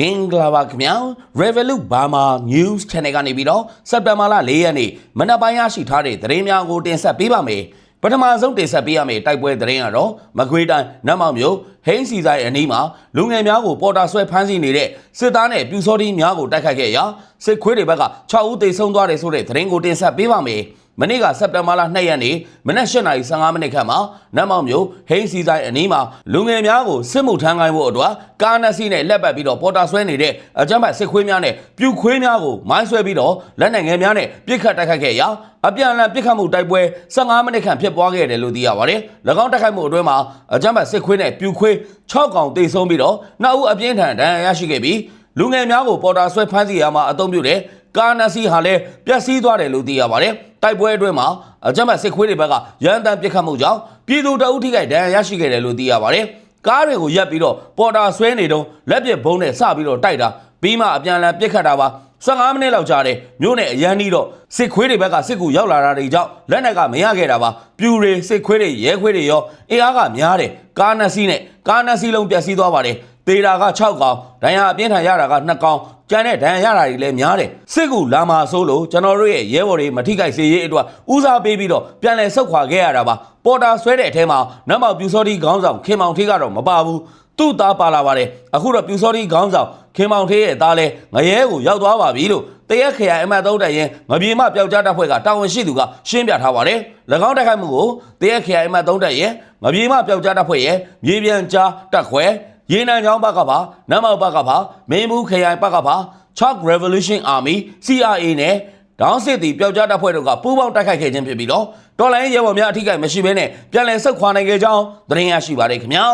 မင်္ဂလာပါခင်ဗျာ Revolut Burma News Channel ကနေပြီးတော့စက်တင်ဘာလ၄ရက်နေ့မနက်ပိုင်းရရှိထားတဲ့သတင်းများကိုတင်ဆက်ပေးပါမယ်ပထမဆုံးတင်ဆက်ပေးရမယ့်တိုက်ပွဲသတင်းကတော့မကွေးတိုင်းနတ်မောင်မြို့ဟိန်းစီဆိုင်အနီးမှာလူငယ်များကိုပေါ်တာဆွဲဖမ်းဆီးနေတဲ့စစ်သားနဲ့ပြူစောတိများကိုတိုက်ခိုက်ခဲ့ရာစစ်ခွေးတွေဘက်က6ဦးသေဆုံးသွားတယ်ဆိုတဲ့သတင်းကိုတင်ဆက်ပေးပါမယ် မနေ့ကစက်တင်ဘာလ2ရက်နေ့မနက်8:15မိနစ်ခန့်မှာနတ်မောင်မြို့ဟိန်းစီဆိုင်အနီးမှာလူငယ်များကိုစစ်မှုထမ်းခိုင်းဖို့အတွက်ကားနက်စီးနဲ့လက်ပတ်ပြီးတော့ပေါ်တာဆွဲနေတဲ့အကြမ်းဖက်စစ်ခွေးများနဲ့ပြူခွေးများကိုမိုင်းဆွဲပြီးတော့လက်နက်ငယ်များနဲ့ပစ်ခတ်တိုက်ခိုက်ခဲ့ရာအပြန်အလှန်ပစ်ခတ်မှုတိုက်ပွဲ15မိနစ်ခန့်ဖြစ်ပွားခဲ့တယ်လို့သိရပါတယ်။၎င်းတိုက်ခိုက်မှုအတွင်းမှာအကြမ်းဖက်စစ်ခွေးနဲ့ပြူခွေး6កောင်တေဆုံးပြီးတော့နောက်ဦးအပြင်းထန်ဒဏ်ရာရရှိခဲ့ပြီးလူငယ်များကိုပေါ်တာဆွဲဖမ်းဆီးရမှာအုံပြုတဲ့ကာနစီဟာလည်းပျက်စီးသွားတယ်လို့သိရပါတယ်။ တိုက်ပွဲအတွင်းမှာအကြမ်းဖက်စစ်ခွေးတွေဘက်ကရန်တမ်းပစ်ခတ်မှုကြောင့်ပြည်သူတအုပ်ထိခိုက်ဒဏ်ရာရရှိခဲ့တယ်လို့သိရပါတယ်။ကားတွေကိုရက်ပြီးတော့ပေါ်တာဆွဲနေတော့လက်ပစ်ဘုံနဲ့စပြီးတော့တိုက်တာပြီးမှအပြန်အလှန်ပစ်ခတ်တာပါ15မိနစ်လောက်ကြာတယ်မြို့နယ်အရန်နီးတော့စစ်ခွေးတွေဘက်ကစစ်ကူရောက်လာတာတွေကြောင့်လက်နက်ကမရခဲ့တာပါပြူတွေစစ်ခွေးတွေရဲခွေးတွေရောအင်အားကများတယ်ကားနှစ်စီးနဲ့ကားနှစ်စီးလုံးပျက်စီးသွားပါတယ် တေတာက6កောင်ဒဏ်ရာအပြင်းထန်ရတာက2កောင်ကျန်တဲ့ဒဏ်ရာရတာတွေလည်းများတယ်စစ်ကူလာမှာဆိုလို့ကျွန်တော်တို့ရဲ့ရဲဘော်တွေမထိခိုက်စေရေးအတွက်ဦးစားပေးပြီးတော့ပြန်လည်ဆုတ်ခွာခဲ့ရတာပါပေါ်တာဆွဲတဲ့အထဲမှာနတ်မောက်ပြူစောတိခေါင်းဆောင်ခင်မောင်ထေးကတော့မပါဘူးသူ့သားပါလာပါတယ်အခုတော့ပြူစောတိခေါင်းဆောင်ခင်မောင်ထေးရဲ့သားလဲငရဲကိုရောက်သွားပါပြီလို့တရက်ခရိုင်အမတ်သုံးတက်ရင်ငပြေမပျောက်ကြားတပ်ဖွဲ့ကတာဝန်ရှိသူကရှင်းပြထားပါတယ်၎င်းတိုက်ခိုက်မှုကိုတရက်ခရိုင်အမတ်သုံးတက်ရင်ငပြေမပျောက်ကြားတပ်ဖွဲ့ရဲ့မြေပြန်ကြားတပ်ခွဲ ရေနံချောင်းဘက်ကပါနတ်မောက်ဘက်ကပါမင်းဘူးခရိုင်ဘက်ကပါ Chalk Revolution Army CIA နဲ့ဒေါင်းစစ်တီပျောက်ကြားတပ်ဖွဲ့တို့ကပူးပေါင်းတိုက်ခိုက်ခဲ့ခြင်းဖြစ်ပြီးတော့တော်လိုင်းရဲဘော်များအထိကိမရှိဘဲနဲ့ပြန်လည်ဆုတ်ခွာနိုင်ခဲ့ကြောင်းသတင်းရရှိပါတယ်ခင်ဗျာ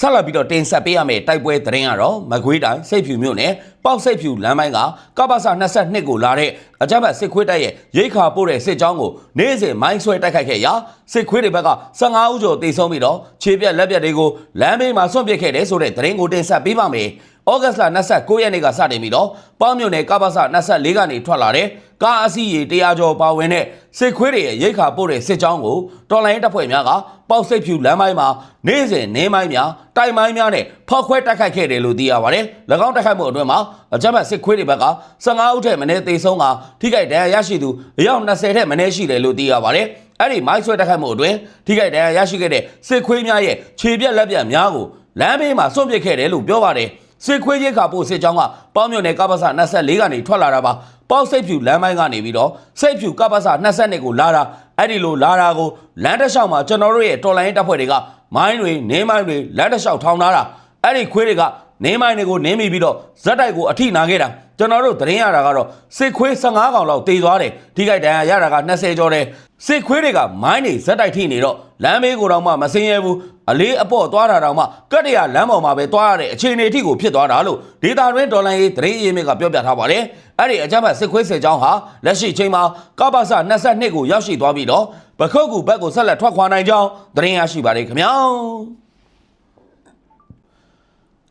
ဆက်လက်ပြီးတော့တင်ဆက်ပေးရမယ့်တိုက်ပွဲသတင်းကတော့မကွေးတိုင်းစိတ်ဖြူမြို့နယ်ပေါက်စိတ်ဖြူလမ်းပိုင်းကကပ္ပစ22ကိုလာတဲ့အကြမ်းဖက်စစ်ခွေးတပ်ရဲ့ရိတ်ခါပို့တဲ့စစ်ကြောင်းကိုနေ့စဉ်မိုင်းဆွဲတိုက်ခိုက်ခဲ့ရာစစ်ခွေးတွေဘက်က15ဦးကျော်တေဆုံးပြီးတော့ခြေပြက်လက်ပြက်တွေကိုလမ်းဘေးမှာဆွန့်ပစ်ခဲ့တယ်ဆိုတဲ့သတင်းကိုတင်ဆက်ပေးပါမယ်။ ဩဂတ်စ်လ29ရက်နေ့ကစတင်ပြီးတော့ပေါင်းမြို့နယ်ကပ္ပစ24ကနေထွက်လာတဲ့ကားအစီးရေတရားကျော်ပါဝင်တဲ့စစ်ခွေးတွေရဲ့ရိတ်ခါပို့တဲ့စစ်ကြောင်းကိုတော်လိုင်းတပ်ဖွဲ့များကပေါက်စိတ်ဖြူလမ်းပိုင်းမှာနေ့စဉ်နေမိုင်းများတိုက်မိုင်းများနဲ့ဖောက်ခွဲတိုက်ခိုက်ခဲ့တယ်လို့သိရပါတယ်။၎င်းတိုက်ခိုက်မှုအတွင်းမှာအကြမ်းဖက်စစ်ခွေးတွေဘက်က15ဦးထက်မနည်းသေဆုံးကထိခိုက်ဒဏ်ရာရရှိသူအယောက်20ထက်မနည်းရှိတယ်လို့သိရပါတယ်။အဲ့ဒီမိုင်းဆွဲတိုက်ခိုက်မှုအတွင်းထိခိုက်ဒဏ်ရာရရှိခဲ့တဲ့စစ်ခွေးများရဲ့ခြေပြက်လက်ပြက်များကိုလမ်းဘေးမှာစွန့်ပစ်ခဲ့တယ်လို့ပြောပါတယ်။ စစ်ခွေးရိတ်ခါပို့စစ်ကြောင်းကပေါင်းမြုံနယ်ကပ္ပစ24ကနေထွက်လာတာပါပေါက်စိတ်ဖြူလမ်းပိုင်းကနေပြီးတော့စိတ်ဖြူကပ္ပစ22ကိုလာတာအဲ့ဒီလိုလာတာကိုလမ်းတစ်လျှောက်မှာကျွန်တော်တို့ရဲ့တော်လိုင်းတပ်ဖွဲ့တွေကမိုင်းတွေနင်းမိုင်းတွေလမ်းတစ်လျှောက်ထောင်ထားတာအဲ့ဒီခွေးတွေကနေမိုင်းတွေကိုနင်းမိပြီးတော့ဇက်တိုက်ကိုအထိနာခဲ့တာ ကျွန်တော်တို့သတင်းရတာကတော့စစ်ခွေး15កောင်လောက်တေသွားတယ်ထိခိုက်ဒဏ်ရာရတာက20ကျော်တယ်စစ်ခွေးတွေကမိုင်းတွေဇက်တိုက်ထိနေတော့လမ်းမေးကိုတော့မှမစင်းရဲဘူးအလေးအပေါ့သွားတာတော့မှကတ္တရလမ်းပေါ်မှာပဲသွားရတဲ့အခြေအနေအထိကိုဖြစ်သွားတာလို့ဒေတာတွင်ဒေါ်လာရေးသတင်းအရင်းမြစ်ကပြောပြထားပါတယ်အဲ့ဒီအကြမ်းဖက်စစ်ခွေးစစ်ကြောင်းဟာလက်ရှိချိန်မှာကပ္ပစ22ကိုရောက်ရှိသွားပြီးတော့ပခုတ်ကူဘက်ကိုဆက်လက်ထွက်ခွာနိုင်ကြောင်းသတင်းရရှိပါတယ်ခင်ဗျာ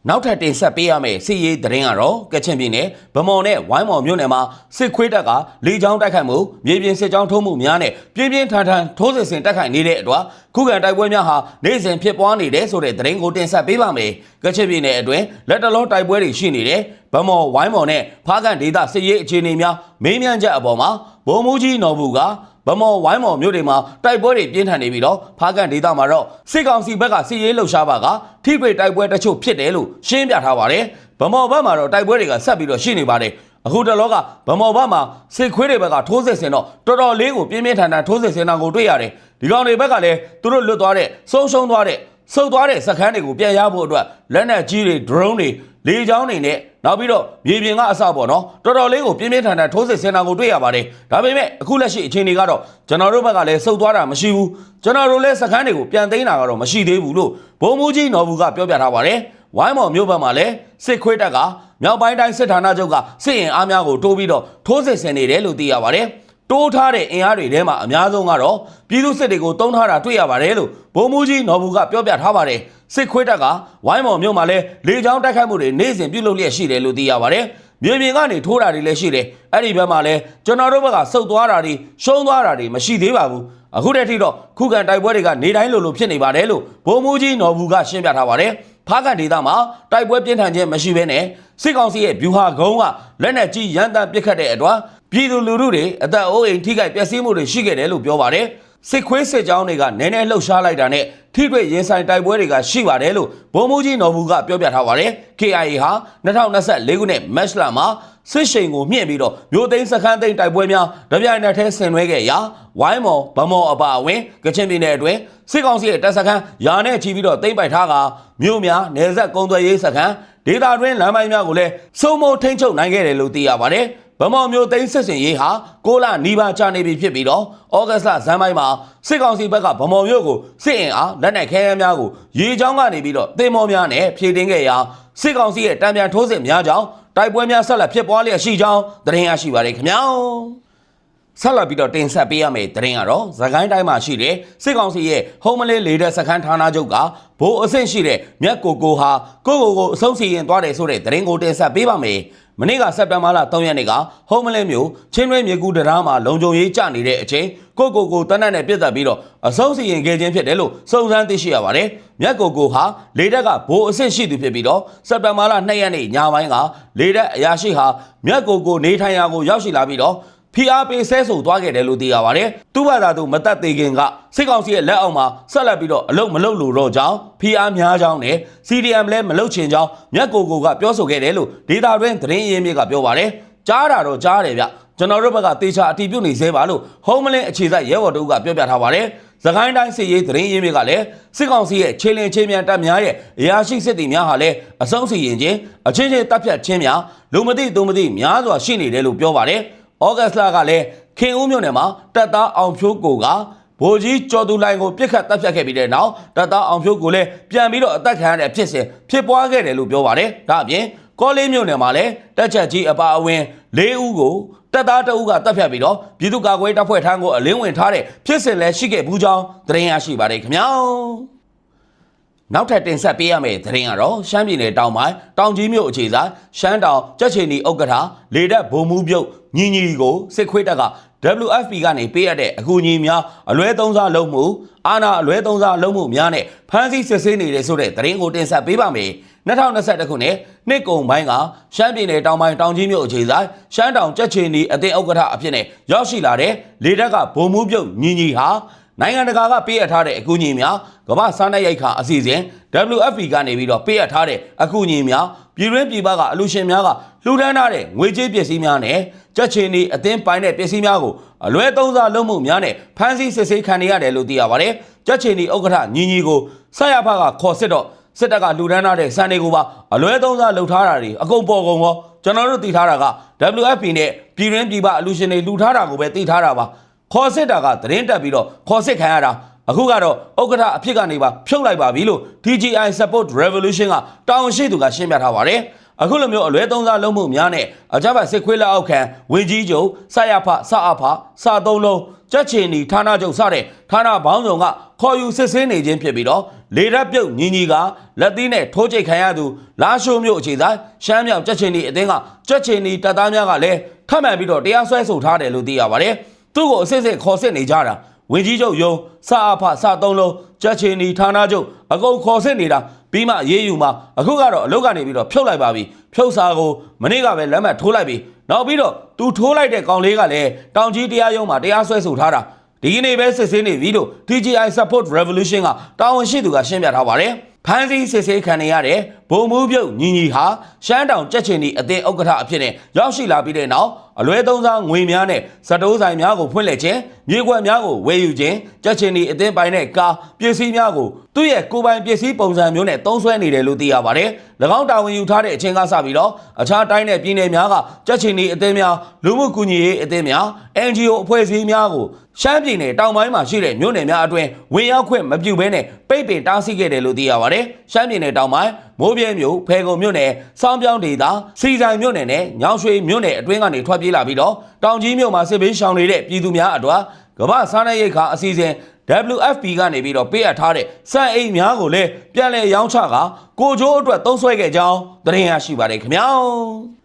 နောက်ထပ်တင်ဆက်ပေးရမယ့်စစ်ရေးသတင်းကတော့ကချင်ပြည်နယ်ဗမော်နဲ့ဝိုင်းမော်မြို့နယ်မှာစစ်ခွေးတပ်ကလေကြောင်းတိုက်ခိုက်မှုမြေပြင်စစ်ကြောင်းထုံးမှုများနဲ့ပြင်းပြင်းထန်ထန်ထိုးစစ်ဆင်တိုက်ခိုက်နေတဲ့အတွက်ခုခံတိုက်ပွဲများဟာနေ့စဉ်ဖြစ်ပွားနေတဲ့ဆိုတဲ့သတင်းကိုတင်ဆက်ပေးပါမယ်။ကချင်ပြည်နယ်အတွင်းလက်တလောတိုက်ပွဲတွေရှိနေတယ်။ဗမော်ဝိုင်းမော်နဲ့ဖားကန်ဒေသစစ်ရေးအခြေအနေများမေးမြန်းချက်အပေါ်မှာဗိုလ်မှူးကြီးနော်ဘူးက ဗမော်ဝိုင်းမော်မြို့တွေမှာတိုက်ပွဲတွေပြင်းထန်နေပြီးတော့ဖားကန်ဒေသမှာတော့စစ်ကောင်စီဘက်ကစစ်ရေးလှုပ်ရှားပါကထိပိတ်တိုက်ပွဲတချို့ဖြစ်တယ်လို့ရှင်းပြထားပါတယ်။ဗမော်ဘက်မှာတော့တိုက်ပွဲတွေကဆက်ပြီးတော့ရှိနေပါတယ်။အခုတလောကဗမော်ဘက်မှာစစ်ခွေးတွေဘက်ကထိုးစစ်ဆင်တော့တော်တော်လေးကိုပြင်းပြင်းထန်ထန်ထိုးစစ်ဆင်တာကိုတွေ့ရတယ်။ဒီကောင်တွေဘက်ကလည်းသူတို့လွတ်သွားတဲ့ဆုံးရှုံးသွားတဲ့ ဆုတ်သွားတဲ့စခန်းတွေကိုပြန်ရဖို့အတွက်လက်နက်ကြီးတွေ drone တွေလေကြောင်းတွေနဲ့နောက်ပြီးတော့မြေပြင်ကအစပေါ့နော်တော်တော်လေးကိုပြင်းပြင်းထန်ထန်ထိုးစစ်ဆင်တာကိုတွေ့ရပါတယ်ဒါပေမဲ့အခုလက်ရှိအခြေအနေကတော့ကျွန်တော်တို့ဘက်ကလည်းစုပ်သွားတာမရှိဘူးကျွန်တော်တို့လည်းစခန်းတွေကိုပြန်သိမ်းတာကတော့မရှိသေးဘူးလို့ဘုံမူကြီးနော်ဘူးကပြောပြထားပါတယ်ဝိုင်းမော်မြို့ဘက်မှာလည်းစစ်ခွေးတပ်ကမြောက်ပိုင်းတိုင်းစစ်ဌာနချုပ်ကစစ်ရင်အားများကိုတိုးပြီးတော့ထိုးစစ်ဆင်နေတယ်လို့သိရပါတယ် တိုးထားတဲ့အင်အားတွေထဲမှာအများဆုံးကတော့ပြည်သူစစ်တွေကိုတုံးထားတာတွေ့ရပါတယ်လို့ဗိုလ်မှူးကြီးနော်ဘူးကပြောပြထားပါတယ်စစ်ခွေးတပ်ကဝိုင်းမော်မြို့မှာလည်းလေကြောင်းတိုက်ခိုက်မှုတွေနေ့စဉ်ပြုလုပ်လျက်ရှိတယ်လို့သိရပါတယ်မြေပြင်ကနေထိုးတာတွေလည်းရှိတယ်အဲ့ဒီဘက်မှာလည်းကျွန်တော်တို့ဘက်ကစုပ်သွားတာတွေရှုံးသွားတာတွေမရှိသေးပါဘူးအခုတည်းထိတော့ခုခံတိုက်ပွဲတွေကနေတိုင်းလိုလိုဖြစ်နေပါတယ်လို့ဗိုလ်မှူးကြီးနော်ဘူးကရှင်းပြထားပါတယ်ဖားကန်ဒေသမှာတိုက်ပွဲပြင်းထန်ခြင်းမရှိဘဲနဲ့စစ်ကောင်စီရဲ့ဗျူဟာကုန်းကလက်နက်ကြီးရန်တမ်းပစ်ခတ်တဲ့အတွက် ပြည်သူလူထုတွေအသက်အိုးအိမ်ထိခိုက်ပျက်စီးမှုတွေရှိခဲ့တယ်လို့ပြောပါတယ်စစ်ခွေးစစ်ကြောင်းတွေကနည်းနည်းလှုပ်ရှားလိုက်တာနဲ့ထိတွေ့ရင်ဆိုင်တိုက်ပွဲတွေကရှိပါတယ်လို့ဗိုလ်မှူးကြီးနော်ဘူးကပြောပြထားပါတယ် KIA ဟာ2024ခုနှစ်မတ်လမှာစစ်ရှိန်ကိုမြင့်ပြီးတော့မြို့သိမ်းစခန်းသိမ်းတိုက်ပွဲများတပြိုင်နက်တည်းဆင်နွှဲခဲ့ရာဝိုင်းမော်ဗမော်အပါအဝင်ကချင်ပြည်နယ်အတွင်းစစ်ကောင်စီရဲ့တပ်စခန်းယာနဲ့ချီပြီးတော့သိမ်းပိုက်ထားကမြို့များနယ်စပ်ကုန်းသွယ်ရေးစခန်းဒေသတွင်းလမ်းပိုင်းများကိုလည်းစုံမထိန်းချုပ်နိုင်ခဲ့တယ်လို့သိရပါတယ် ဗမော်မျိုးသိန်းစစ်စင်ရေးဟာ6လနီးပါးကြာနေပြီဖြစ်ပြီးတော့ဩဂတ်လဇန်ပိုင်းမှာစစ်ကောင်စီဘက်ကဗမော်မျိုးကိုစစ်အင်အားလက်နက်ခဲယမ်းများကိုရေချောင်းကနေပြီးတော့တင်မောများနဲ့ဖြည့်တင်းခဲ့ရာစစ်ကောင်စီရဲ့တံပြန်ထိုးစစ်များကြောင့်တိုက်ပွဲများဆက်လက်ဖြစ်ပွားလျက်ရှိကြောင်းသတင်းရရှိပါတယ်ခင်ဗျာဆက်လက်ပြီးတော့တင်ဆက်ပေးရမယ့်သတင်းကတော့သခိုင်းတိုင်းမှာရှိတဲ့စစ်ကောင်စီရဲ့ဟုံးမလေးလေတဲ့စခန်းဌာနချုပ်ကဘိုးအဆင့်ရှိတဲ့မြက်ကိုကိုဟာကိုကိုကိုအဆုံးစီရင်သွားတယ်ဆိုတဲ့သတင်းကိုတင်ဆက်ပေးပါမယ်။ မနေ့ကစက်တင်ဘာလ3ရက်နေ့ကဟုံးမလေးမျိုးချင်းရွေးမြေကူတံတားမှာလုံခြုံရေးကျနေတဲ့အချိန်ကိုကိုကိုတနက်နဲ့ပြစ်သက်ပြီးတော့အဆုံးစီရင်ခဲ့ခြင်းဖြစ်တယ်လို့စုံစမ်းသိရှိရပါတယ်။မြက်ကိုကိုဟာလေတက်ကဘိုးအဆင့်ရှိသူဖြစ်ပြီးတော့စက်တင်ဘာလ2ရက်နေ့ညပိုင်းကလေတက်အရာရှိဟာမြက်ကိုကိုနေထိုင်ရာကိုရောက်ရှိလာပြီးတော့ ဖိအားပေးဆဲဆိုသွားခဲ့တယ်လို့သိရပါတယ်။သူ့ဘာသာသူမတတ်သေးခင်ကစစ်ကောင်စီရဲ့လက်အောက်မှာဆက်လက်ပြီးတော့အလုတ်မလုတ်လို့တော့ကြောင်းဖိအားများကြောင်းနဲ့ CDM လည်းမလုတ်ချင်ကြောင်းမြတ်ကိုကိုကပြောဆိုခဲ့တယ်လို့ဒေတာတွင်သတင်းရင်းမြစ်ကပြောပါတယ်။ကြားတာတော့ကြားတယ်ဗျ။ကျွန်တော်တို့ဘက်ကတေချာအတီးပြုတ်နေသေးပါလို့ဟုံးမလင်းအခြေစိုက်ရဲဘော်တို့ကပြောပြထားပါတယ်။သခိုင်းတိုင်းစစ်ရေးသတင်းရင်းမြစ်ကလည်းစစ်ကောင်စီရဲ့ခြေလင်ခြေမြန်တပ်များရဲ့အရာရှိစစ်သည်များဟာလည်းအဆုံးစီရင်ခြင်းအချင်းချင်းတပ်ဖြတ်ခြင်းများလူမသိသူမသိများစွာရှိနေတယ်လို့ပြောပါတယ်။ ဩဂတ်လကလည်းခင်ဦးမြို့နယ်မှာတပ်သားအောင်ဖြိုးကိုကဗိုလ်ကြီးကျော်သူလိုင်ကိုပြစ်ခတ်တပ်ဖြတ်ခဲ့ပြီးတဲ့နောက်တပ်သားအောင်ဖြိုးကိုလည်းပြန်ပြီးတော့အသက်ခံရတဲ့ဖြစ်စဉ်ဖြစ်ပွားခဲ့တယ်လို့ပြောပါတယ်။ဒါအပြင်ကောလေးမြို့နယ်မှာလည်းတက်ချက်ကြီးအပါအဝင်၄ဦးကိုတပ်သားတအုပ်ကတပ်ဖြတ်ပြီးတော့ပြည်သူ့ကာကွယ်တပ်ဖွဲ့ထမ်းကိုအလင်းဝင်ထားတဲ့ဖြစ်စဉ်လည်းရှိခဲ့ဘူးကြောင်းသတင်းရရှိပါတယ်ခင်ဗျာ။ နောက်ထပ်တင်ဆက်ပေးရမယ့်သတင်းကတော့ရှမ်းပြည်နယ်တောင်ပိုင်းတောင်ကြီးမြို့အခြေဆိုင်ရှမ်းတောင်ကြက်ချီနီဥက္ကဋ္ဌလေတက်ဘုံမှုပြုတ်ညီညီကိုစစ်ခွေးတပ်က WFP ကနေပေးရတဲ့အကူအညီများအလွဲသုံးစားလုပ်မှုအာဏာအလွဲသုံးစားလုပ်မှုများနဲ့ဖမ်းဆီးစစ်ဆေးနေတယ်ဆိုတဲ့သတင်းကိုတင်ဆက်ပေးပါမယ်2021ခုနှစ်နှစ်ကုန်ပိုင်းကရှမ်းပြည်နယ်တောင်ပိုင်းတောင်ကြီးမြို့အခြေဆိုင်ရှမ်းတောင်ကြက်ချီနီအသင်းဥက္ကဋ္ဌအဖြစ်နဲ့ရောက်ရှိလာတဲ့လေတက်ကဘုံမှုပြုတ်ညီညီဟာ နိုင်ငံတကာကပေးအပ်ထားတဲ့အကူအညီများကမ္ဘာစားနပ်ရိက္ခာအစီအစဉ် WFP ကနေပြီးတော့ပေးအပ်ထားတဲ့အကူအညီများပြည်တွင်းပြည်ပကအလူရှင်များကလှူဒန်းထားတဲ့ငွေကြေးပစ္စည်းများနဲ့ကြက်ချင်ဒီအသင်းပိုင်းတဲ့ပစ္စည်းများကိုအလွဲသုံးစားလုပ်မှုများနဲ့ဖမ်းဆီးစစ်ဆေးခံနေရတယ်လို့သိရပါတယ်။ကြက်ချင်ဒီဥက္ကဋ္ဌညီညီကိုဆက်ရဖကခေါ်စစ်တော့စစ်တပ်ကလှူဒန်းထားတဲ့စံတွေကိုပါအလွဲသုံးစားလုပ်ထားတာတွေအကုန်ပေါ်ကုန်ရောကျွန်တော်တို့သိထားတာက WFP နဲ့ပြည်တွင်းပြည်ပအလူရှင်တွေလှူထားတာကိုပဲသိထားတာပါ။ ခေါ်စစ်တာကသတင်းတက်ပြီးတော့ခေါ်စစ်ခံရတာအခုကတော့ဥက္ကဋ္ဌအဖြစ်ကနေပါဖြုတ်လိုက်ပါပြီလို့ TGI Support Revolution ကတာဝန်ရှိသူကရှင်းပြထားပါတယ်အခုလိုမျိုးအလွဲသုံးစားလုံးမှုများနဲ့အကြမ်းဖက်စစ်ခွေးလက်အောက်ခံဝင်ကြီးချုပ်ဆရဖစအဖစသုံးလုံးကြက်ချင်နီဌာနချုပ်စတဲ့ဌာနဘောင်းဆောင်ကခေါ်ယူစစ်ဆေးနေခြင်းဖြစ်ပြီးတော့လေရက်ပြုတ်ညီညီကလက်သီးနဲ့ထိုးချိတ်ခံရသူလာရှိုးမျိုးအခြေဆိုင်ရှမ်းမြောင်ကြက်ချင်နီအသင်းကကြက်ချင်နီတပ်သားများကလည်းထပ်မံပြီးတော့တရားစွဲဆိုထားတယ်လို့သိရပါတယ် သူ့ကိုအစစ်စစ်ခေါ်စစ်နေကြတာဝင်ကြီးချုပ်ယုံစအဖစသုံးလုံးကြက်ချင်နီဌာနချုပ်အကုန်ခေါ်စစ်နေတာပြီးမှရေးယူမှာအခုကတော့အလုတ်ကနေပြီးတော့ဖြုတ်လိုက်ပါပြီဖြုတ်စာကိုမနေ့ကပဲလက်မှတ်ထိုးလိုက်ပြီနောက်ပြီးတော့သူထိုးလိုက်တဲ့ကောင်လေးကလည်းတောင်ကြီးတရားရုံးမှာတရားစွဲဆိုထားတာဒီကနေ့ပဲစစ်ဆေးနေပြီလို့ TGI Support Revolution ကတာဝန်ရှိသူကရှင်းပြထားပါတယ်ဖမ်းဆီးစစ်ဆေးခံနေရတဲ့ဗိုလ်မှူးပြုတ်ညီညီဟာရှမ်းတောင်ကြက်ချင်ဒီအသင်းဥက္ကဋ္ဌအဖြစ်နဲ့ရောက်ရှိလာပြီးတဲ့နောက် အလွဲသုံးစားငွေများနဲ့စတိုးဆိုင်များကိုဖွင့်လှစ်ခြင်းမြေကွက်များကိုဝယ်ယူခြင်းကြက်ချင်ဒီအသင်းပိုင်တဲ့ကားပစ္စည်းများကိုသူ့ရဲ့ကိုယ်ပိုင်ပစ္စည်းပုံစံမျိုးနဲ့သုံးစွဲနေတယ်လို့သိရပါတယ်။၎င်းတာဝန်ယူထားတဲ့အချိန်ကစပြီးတော့အခြားတိုင်းနယ်ပြည်နယ်များကကြက်ချင်ဒီအသင်းများလူမှုကူညီရေးအသင်းများ NGO အဖွဲ့အစည်းများကိုရှမ်းပြည်နယ်တောင်ပိုင်းမှာရှိတဲ့မြို့နယ်များအတွင်းဝင်ရောက်ခွင့်မပြုဘဲနဲ့ပိတ်ပင်တားဆီးခဲ့တယ်လို့သိရပါတယ်။ရှမ်းပြည်နယ်တောင်ပိုင်း မိုးပြဲမြို့ဖဲခုံမြို့နယ်စောင်းပြောင်းဒေသစီဆိုင်မြို့နယ်နဲ့ညောင်ရွှေမြို့နယ်အတွင်းကနေထွက်ပြေးလာပြီးတော့တောင်ကြီးမြို့မှာစစ်ဘေးရှောင်နေတဲ့ပြည်သူများအတွက်ကမ္ဘာစားနပ်ရိက္ခာအစီအစဉ် WFP ကနေပြီးတော့ပေးအပ်ထားတဲ့စံအိမ်များကိုလည်းပြန်လည်ရောင်းချကကိုချိုးအတွက်သုံးဆွဲခဲ့ကြောင်းသတင်းရရှိပါတယ်ခင်ဗျာ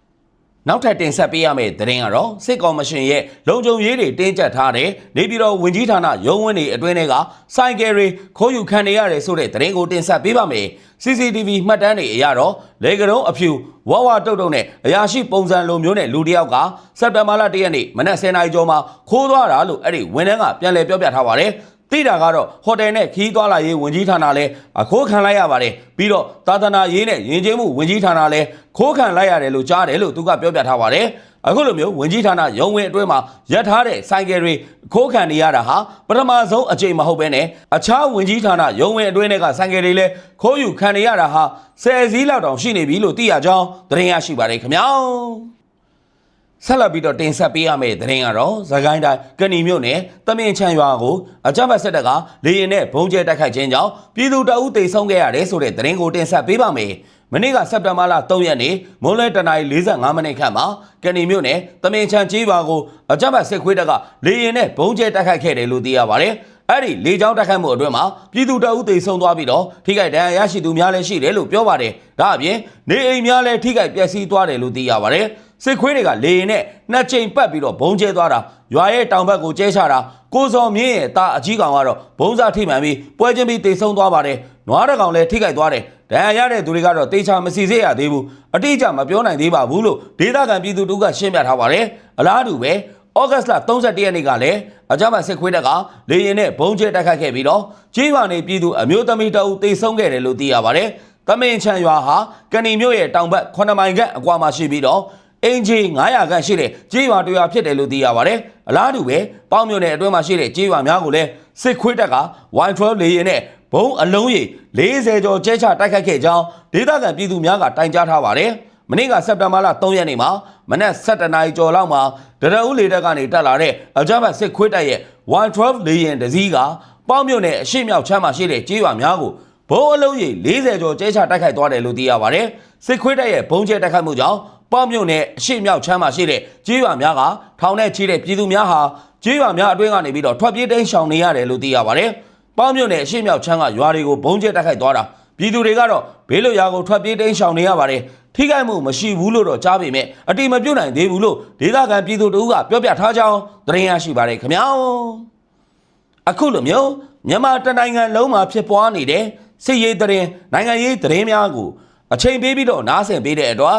နောက်ထပ်တင်ဆက်ပေးရမယ့်သတင်းကတော့စစ်ကော်မရှင်ရဲ့လုံခြုံရေးတွေတင်းကျပ်ထားတဲ့နေပြည်တော်ဝင်ကြီးဌာနရုံးဝင်းတွေအတွင်းတွေကစိုင်ကယ်တွေခိုးယူခံနေရတယ်ဆိုတဲ့သတင်းကိုတင်ဆက်ပေးပါမယ်။ CCTV မှတ်တမ်းတွေအရတော့လေကရုံးအဖြူဝဝတုတ်တုတ်နဲ့အရာရှိပုံစံလိုမျိုးနဲ့လူတစ်ယောက်ကစက်တဘာလ၁ရက်နေ့မနက်10:00နာရီကျော်မှာခိုးသွားတာလို့အဲ့ဒီဝန်ထမ်းကပြန်လည်ပြောပြထားပါတယ်။ သိတာကတော့ဟိုတယ်နဲ့ခီးသွားလာရေးဝန်ကြီးဌာနလည်းအခိုးခံလိုက်ရပါတယ်ပြီးတော့သာသနာရေးနဲ့ယဉ်ကျေးမှုဝန်ကြီးဌာနလည်းခိုးခံလိုက်ရတယ်လို့ကြားတယ်လို့သူကပြောပြထားပါတယ်အခုလိုမျိုးဝန်ကြီးဌာနရုံးဝင်အတွင်းမှာရပ်ထားတဲ့ဆိုင်ကယ်တွေခိုးခံနေရတာဟာပထမဆုံးအကြိမ်မဟုတ်ဘဲနဲ့အခြားဝန်ကြီးဌာနရုံးဝင်အတွင်းတွေကဆိုင်ကယ်တွေလည်းခိုးယူခံနေရတာဟာဆယ်စည်းလောက်တောင်ရှိနေပြီလို့သိရကြောင်းသတင်းရရှိပါတယ်ခင်ဗျာ ဆက်လက်ပြီးတော့တင်ဆက်ပေးရမယ့်သတင်းကတော့သခိုင်းတိုင်းကဏီမြို့နယ်တမင်ချန်ရွာကိုအကြမ်းဖက်စစ်တပ်ကလေရင်နဲ့ဘုံကျဲတိုက်ခိုက်ခြင်းကြောင့်ပြည်သူတအုပ်တိတ်ဆုံးခဲ့ရတယ်ဆိုတဲ့သတင်းကိုတင်ဆက်ပေးပါမယ်။မနေ့ကစက်တင်ဘာလ3ရက်နေ့မွန်းလွဲတနာရီ45မိနစ်ခန့်မှာကဏီမြို့နယ်တမင်ချန်ကြီးရွာကိုအကြမ်းဖက်စစ်ခွေးတပ်ကလေရင်နဲ့ဘုံကျဲတိုက်ခိုက်ခဲ့တယ်လို့သိရပါတယ်။အဲ့ဒီလေကြောင်းတိုက်ခိုက်မှုအတွင်းမှာပြည်သူတအုပ်တိတ်ဆုံးသွားပြီးတော့ထိခိုက်ဒဏ်ရာရရှိသူများလည်းရှိတယ်လို့ပြောပါတယ်။ဒါအပြင်နေအိမ်များလည်းထိခိုက်ပျက်စီးသွားတယ်လို့သိရပါတယ်။ စစ်ခွေးတွေကလေရင်နဲ့နှစ်ချိန်ပတ်ပြီးတော့ဘုံကျဲသွားတာရွာရဲ့တောင်ဘက်ကိုကျဲချတာကိုစော်မြင့်ရဲ့တာအကြီးကောင်ကတော့ဘုံစားထိမှန်ပြီးပွဲချင်းပြီးတိတ်ဆုံးသွားပါတယ်နွားတကောင်လည်းထိခိုက်သွားတယ်ဒဏ်ရာရတဲ့သူတွေကတော့တေချာမစီစေရသေးဘူးအတိအကျမပြောနိုင်သေးပါဘူးလို့ဒေသခံပြည်သူတို့ကရှင်းပြထားပါတယ်အလားတူပဲဩဂတ်စ်လ31ရက်နေ့ကလည်းအကြမ်းဖက်စစ်ခွေးတပ်ကလေရင်နဲ့ဘုံကျဲတိုက်ခတ်ခဲ့ပြီးတော့ကြေးရွာနေပြည်သူအမျိုးသမီးတအုပ်တိတ်ဆုံးခဲ့တယ်လို့သိရပါတယ်တမင်ချန်ရွာဟာကဏီမြို့ရဲ့တောင်ဘက်9မိုင်ခန့်အကွာမှာရှိပြီးတော့ အင်ဂျီ900ခန့်ရှိတဲ့ကြေးရွာတရွာဖြစ်တယ်လို့သိရပါတယ်။အလားတူပဲပေါင်းမြို့နယ်အတွင်းမှာရှိတဲ့ကြေးရွာများကိုလည်းစစ်ခွေးတပ်က Y12 လေယာဉ်နဲ့ဘုံအလုံးရေ40ကျော်ကျဲချတိုက်ခိုက်ခဲ့ကြောင်းဒေသခံပြည်သူများကတိုင်ကြားထားပါတယ်။မနေ့ကစက်တင်ဘာလ3ရက်နေ့မှာမနက်7:00နာရီကျော်လောက်မှာဒရဦးလေတပ်ကနေတက်လာတဲ့အကြမ်းဖက်စစ်ခွေးတပ်ရဲ့ Y12 လေယာဉ်တစ်စီးကပေါင်းမြို့နယ်အရှိမြောက်ချမ်းမှာရှိတဲ့ကြေးရွာများကိုဘုံအလုံးကြီး40ကျော်ကျဲချတိုက်ခိုက်သွားတယ်လို့သိရပါတယ်။စစ်ခွေးတပ်ရဲ့ဘုံကျဲတိုက်ခိုက်မှုကြောင့် ပေါ့မြို့နယ်အရှိမြောက်ချမ်းမှာရှိတဲ့ကြေးရွာများကထောင်နဲ့ချီတဲ့ပြည်သူများဟာကြေးရွာများအတွင်းကနေပြီးတော့ထွက်ပြေးတိမ်းရှောင်နေရတယ်လို့သိရပါတယ်။ပေါ့မြို့နယ်အရှိမြောက်ချမ်းကရွာတွေကိုဘုံကျဲတိုက်ခိုက်သွားတာပြည်သူတွေကတော့ဘေးလွတ်ရာကိုထွက်ပြေးတိမ်းရှောင်နေရပါတယ်။ထိခိုက်မှုမရှိဘူးလို့တော့ကြားပေမဲ့အတိမပြုတ်နိုင်သေးဘူးလို့ဒေသခံပြည်သူတို့ကပြောပြထားကြောင်းသတင်းရရှိပါတယ်ခင်ဗျာ။အခုလိုမျိုးမြန်မာတစ်နိုင်ငံလုံးမှာဖြစ်ပွားနေတဲ့စစ်ရေးတရင်နိုင်ငံရေးတရင်များကိုအချိန်ပေးပြီးတော့နားဆင်ပေးတဲ့အတွက်